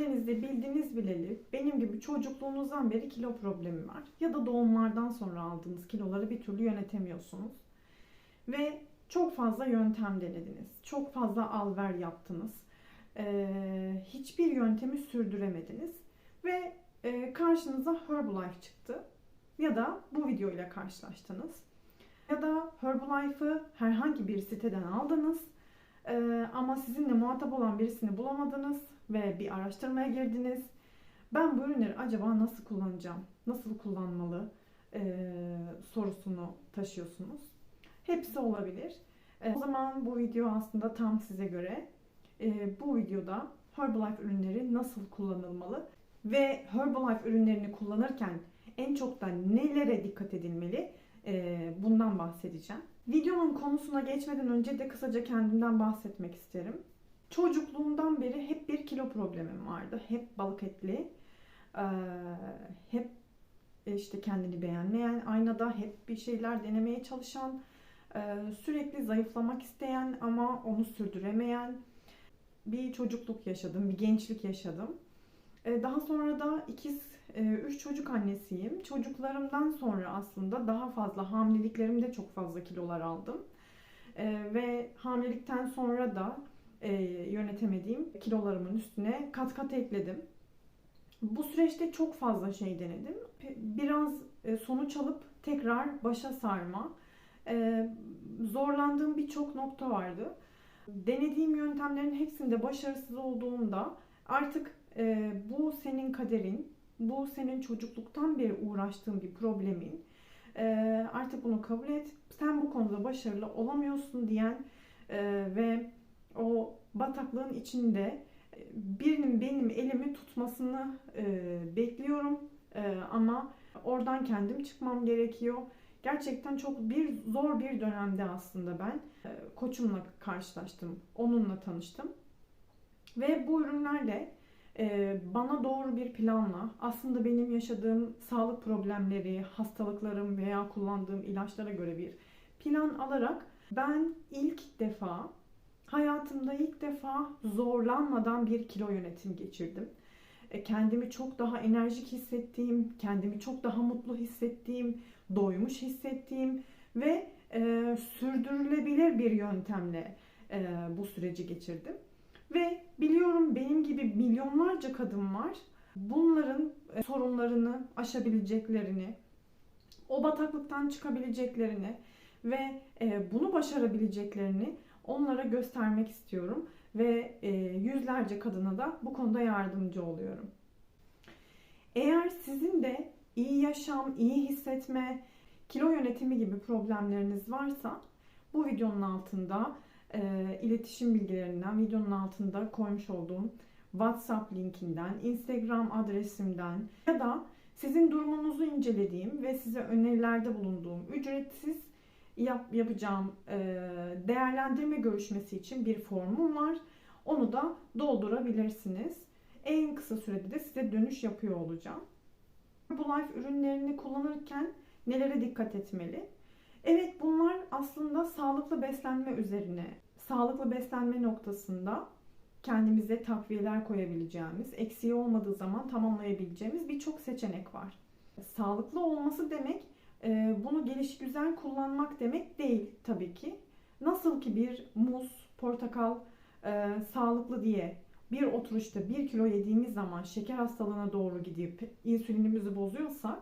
Kendinizde bildiğiniz bileli benim gibi çocukluğunuzdan beri kilo problemi var. Ya da doğumlardan sonra aldığınız kiloları bir türlü yönetemiyorsunuz. Ve çok fazla yöntem denediniz. Çok fazla alver yaptınız. Ee, hiçbir yöntemi sürdüremediniz. Ve e, karşınıza Herbalife çıktı. Ya da bu video ile karşılaştınız. Ya da Herbalife'ı herhangi bir siteden aldınız. Ee, ama sizinle muhatap olan birisini bulamadınız ve bir araştırmaya girdiniz. Ben bu ürünleri acaba nasıl kullanacağım? Nasıl kullanmalı? Ee, sorusunu taşıyorsunuz. Hepsi olabilir. Ee, o zaman bu video aslında tam size göre. Ee, bu videoda Herbalife ürünleri nasıl kullanılmalı ve Herbalife ürünlerini kullanırken en çok da nelere dikkat edilmeli ee, bundan bahsedeceğim. Videonun konusuna geçmeden önce de kısaca kendimden bahsetmek isterim. Çocukluğumdan beri hep bir kilo problemim vardı. Hep balık etli. Ee, hep işte kendini beğenmeyen, aynada hep bir şeyler denemeye çalışan, e, sürekli zayıflamak isteyen ama onu sürdüremeyen bir çocukluk yaşadım, bir gençlik yaşadım. E, daha sonra da ikiz, e, üç çocuk annesiyim. Çocuklarımdan sonra aslında daha fazla hamileliklerimde çok fazla kilolar aldım. Ve hamilelikten sonra da yönetemediğim kilolarımın üstüne kat kat ekledim. Bu süreçte çok fazla şey denedim. Biraz sonuç alıp tekrar başa sarma. Zorlandığım birçok nokta vardı. Denediğim yöntemlerin hepsinde başarısız olduğumda artık bu senin kaderin, bu senin çocukluktan beri uğraştığın bir problemin. Artık bunu kabul et. Sen bu konuda başarılı olamıyorsun diyen ve o bataklığın içinde birinin benim elimi tutmasını e, bekliyorum e, ama oradan kendim çıkmam gerekiyor. Gerçekten çok bir zor bir dönemde aslında ben e, koçumla karşılaştım, onunla tanıştım ve bu ürünlerle e, bana doğru bir planla aslında benim yaşadığım sağlık problemleri, hastalıklarım veya kullandığım ilaçlara göre bir plan alarak ben ilk defa Hayatımda ilk defa zorlanmadan bir kilo yönetim geçirdim. E, kendimi çok daha enerjik hissettiğim, kendimi çok daha mutlu hissettiğim, doymuş hissettiğim ve e, sürdürülebilir bir yöntemle e, bu süreci geçirdim. Ve biliyorum benim gibi milyonlarca kadın var. Bunların e, sorunlarını aşabileceklerini, o bataklıktan çıkabileceklerini ve e, bunu başarabileceklerini onlara göstermek istiyorum ve e, yüzlerce kadına da bu konuda yardımcı oluyorum. Eğer sizin de iyi yaşam, iyi hissetme, kilo yönetimi gibi problemleriniz varsa bu videonun altında e, iletişim bilgilerinden, videonun altında koymuş olduğum WhatsApp linkinden, Instagram adresimden ya da sizin durumunuzu incelediğim ve size önerilerde bulunduğum ücretsiz yap, yapacağım e, değerlendirme görüşmesi için bir formum var. Onu da doldurabilirsiniz. En kısa sürede de size dönüş yapıyor olacağım. Herbalife ürünlerini kullanırken nelere dikkat etmeli? Evet bunlar aslında sağlıklı beslenme üzerine, sağlıklı beslenme noktasında kendimize takviyeler koyabileceğimiz, eksiği olmadığı zaman tamamlayabileceğimiz birçok seçenek var. Sağlıklı olması demek ee, bunu geliş güzel kullanmak demek değil tabii ki. Nasıl ki bir muz, portakal e, sağlıklı diye bir oturuşta bir kilo yediğimiz zaman şeker hastalığına doğru gidip insülinimizi bozuyorsak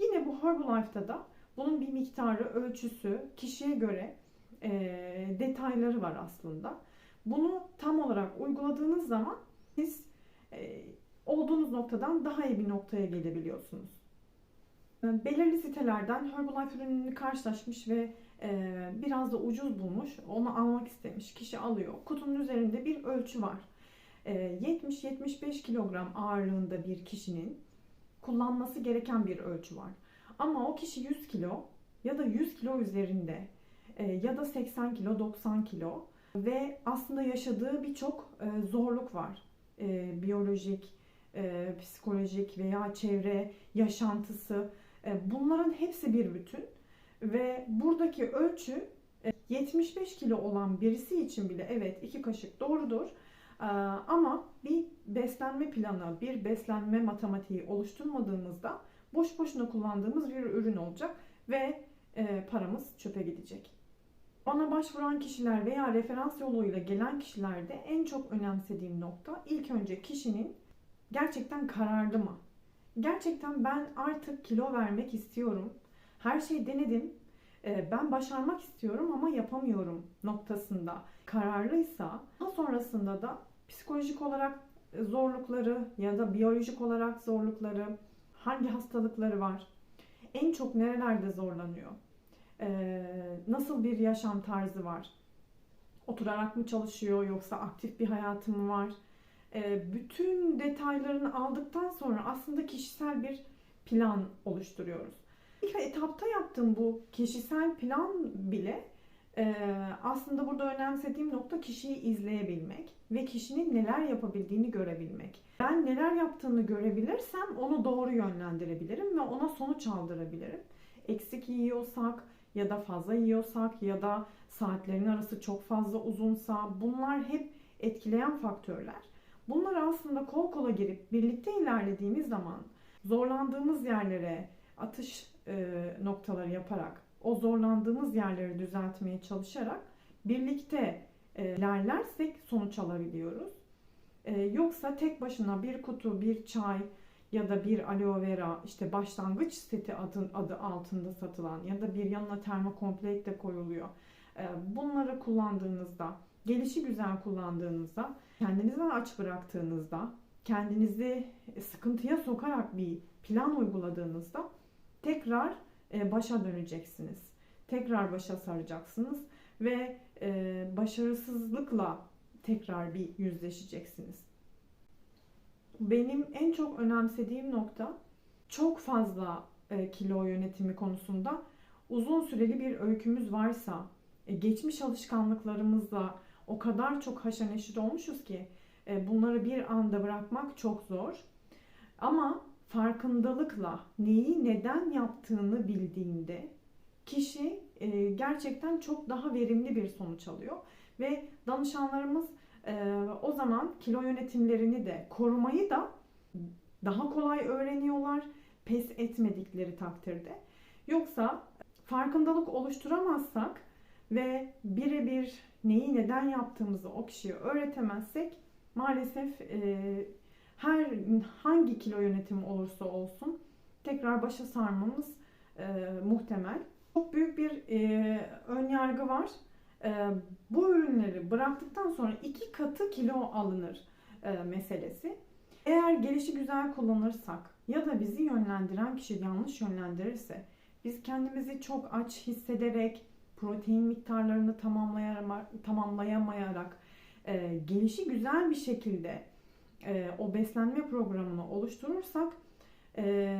yine bu Herbalife'da da bunun bir miktarı, ölçüsü, kişiye göre e, detayları var aslında. Bunu tam olarak uyguladığınız zaman siz e, olduğunuz noktadan daha iyi bir noktaya gelebiliyorsunuz. Belirli sitelerden Herbalife ürününü karşılaşmış ve e, biraz da ucuz bulmuş. Onu almak istemiş. Kişi alıyor. Kutunun üzerinde bir ölçü var. E, 70-75 kilogram ağırlığında bir kişinin kullanması gereken bir ölçü var. Ama o kişi 100 kilo ya da 100 kilo üzerinde e, ya da 80 kilo 90 kilo ve aslında yaşadığı birçok e, zorluk var. E, biyolojik, psikolojik veya çevre yaşantısı bunların hepsi bir bütün ve buradaki ölçü 75 e, kilo olan birisi için bile evet iki kaşık doğrudur. Ama bir beslenme planı, bir beslenme matematiği oluşturmadığımızda boş boşuna kullandığımız bir ürün olacak ve e, paramız çöpe gidecek. Bana başvuran kişiler veya referans yoluyla gelen kişilerde en çok önemsediğim nokta ilk önce kişinin gerçekten kararlı mı? Gerçekten ben artık kilo vermek istiyorum. Her şeyi denedim. Ee, ben başarmak istiyorum ama yapamıyorum noktasında kararlıysa daha sonrasında da psikolojik olarak zorlukları ya da biyolojik olarak zorlukları, hangi hastalıkları var, en çok nerelerde zorlanıyor, ee, nasıl bir yaşam tarzı var, oturarak mı çalışıyor yoksa aktif bir hayatı mı var, ee, bütün detaylarını aldıktan sonra aslında kişisel bir plan oluşturuyoruz. İlk etapta yaptığım bu kişisel plan bile e, aslında burada önemsediğim nokta kişiyi izleyebilmek ve kişinin neler yapabildiğini görebilmek. Ben neler yaptığını görebilirsem onu doğru yönlendirebilirim ve ona sonuç aldırabilirim. Eksik yiyorsak ya da fazla yiyorsak ya da saatlerin arası çok fazla uzunsa bunlar hep etkileyen faktörler. Bunlar aslında kol kola girip birlikte ilerlediğimiz zaman zorlandığımız yerlere atış e, noktaları yaparak o zorlandığımız yerleri düzeltmeye çalışarak birlikte e, ilerlersek sonuç alabiliyoruz. E, yoksa tek başına bir kutu, bir çay ya da bir aloe vera işte başlangıç seti adı, adı altında satılan ya da bir yanına termokomplekt de koyuluyor. E, bunları kullandığınızda, gelişi güzel kullandığınızda, kendinizi aç bıraktığınızda, kendinizi sıkıntıya sokarak bir plan uyguladığınızda tekrar başa döneceksiniz. Tekrar başa saracaksınız ve e, başarısızlıkla tekrar bir yüzleşeceksiniz. Benim en çok önemsediğim nokta çok fazla e, kilo yönetimi konusunda uzun süreli bir öykümüz varsa, geçmiş alışkanlıklarımızla o kadar çok haşa neşir olmuşuz ki bunları bir anda bırakmak çok zor. Ama farkındalıkla neyi neden yaptığını bildiğinde kişi e, gerçekten çok daha verimli bir sonuç alıyor ve danışanlarımız e, o zaman kilo yönetimlerini de korumayı da daha kolay öğreniyorlar pes etmedikleri takdirde. Yoksa farkındalık oluşturamazsak ve birebir neyi neden yaptığımızı o kişiye öğretemezsek maalesef e, her hangi kilo yönetimi olursa olsun tekrar başa sarmamız e, muhtemel. Çok büyük bir e, ön yargı var. E, bu ürünleri bıraktıktan sonra iki katı kilo alınır e, meselesi. Eğer gelişi güzel kullanırsak ya da bizi yönlendiren kişi yanlış yönlendirirse biz kendimizi çok aç hissederek protein miktarlarını tamamlayamayarak e, gelişi güzel bir şekilde e, o beslenme programını oluşturursak e,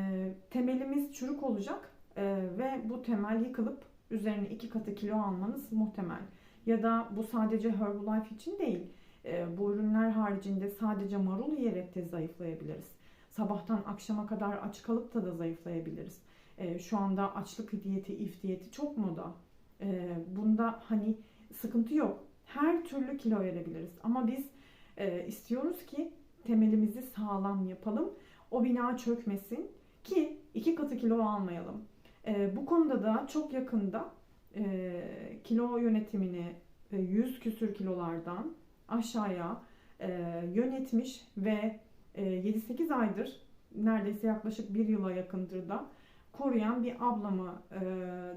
temelimiz çürük olacak e, ve bu temel yıkılıp üzerine iki katı kilo almanız muhtemel. Ya da bu sadece Herbalife için değil. E, bu ürünler haricinde sadece marul yiyerek de zayıflayabiliriz. Sabahtan akşama kadar aç kalıp da da zayıflayabiliriz. E, şu anda açlık diyeti, if diyeti çok moda. E, bunda hani sıkıntı yok. Her türlü kilo verebiliriz. Ama biz e, istiyoruz ki temelimizi sağlam yapalım. O bina çökmesin ki iki katı kilo almayalım. E, bu konuda da çok yakında e, kilo yönetimini e, 100 küsür kilolardan aşağıya e, yönetmiş ve e, 7-8 aydır neredeyse yaklaşık bir yıla yakındır da koruyan bir ablamı e,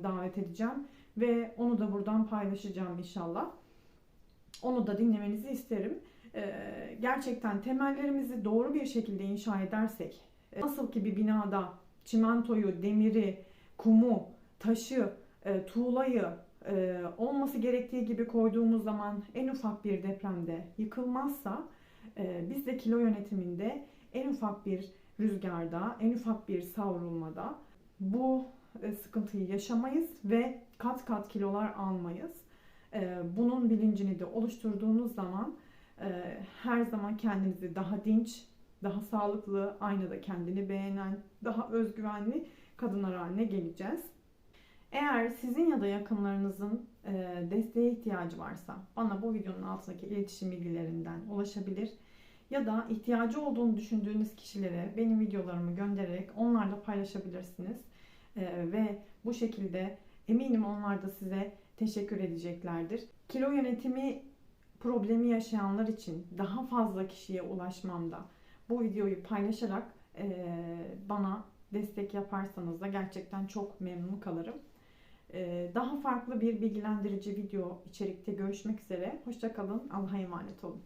davet edeceğim ve onu da buradan paylaşacağım inşallah. Onu da dinlemenizi isterim. Ee, gerçekten temellerimizi doğru bir şekilde inşa edersek, e, nasıl ki bir binada çimentoyu, demiri, kumu, taşı, e, tuğlayı e, olması gerektiği gibi koyduğumuz zaman en ufak bir depremde yıkılmazsa biz de kilo yönetiminde en ufak bir rüzgarda, en ufak bir savrulmada bu sıkıntıyı yaşamayız ve kat kat kilolar almayız. Bunun bilincini de oluşturduğunuz zaman ee, her zaman kendinizi daha dinç, daha sağlıklı, aynada kendini beğenen, daha özgüvenli kadınlar haline geleceğiz. Eğer sizin ya da yakınlarınızın e, desteğe ihtiyacı varsa bana bu videonun altındaki iletişim bilgilerinden ulaşabilir. Ya da ihtiyacı olduğunu düşündüğünüz kişilere benim videolarımı göndererek onlarla paylaşabilirsiniz. E, ve bu şekilde eminim onlar da size teşekkür edeceklerdir. Kilo yönetimi problemi yaşayanlar için daha fazla kişiye ulaşmamda bu videoyu paylaşarak e, bana destek yaparsanız da gerçekten çok memnun kalırım. E, daha farklı bir bilgilendirici video içerikte görüşmek üzere. Hoşçakalın. Allah'a emanet olun.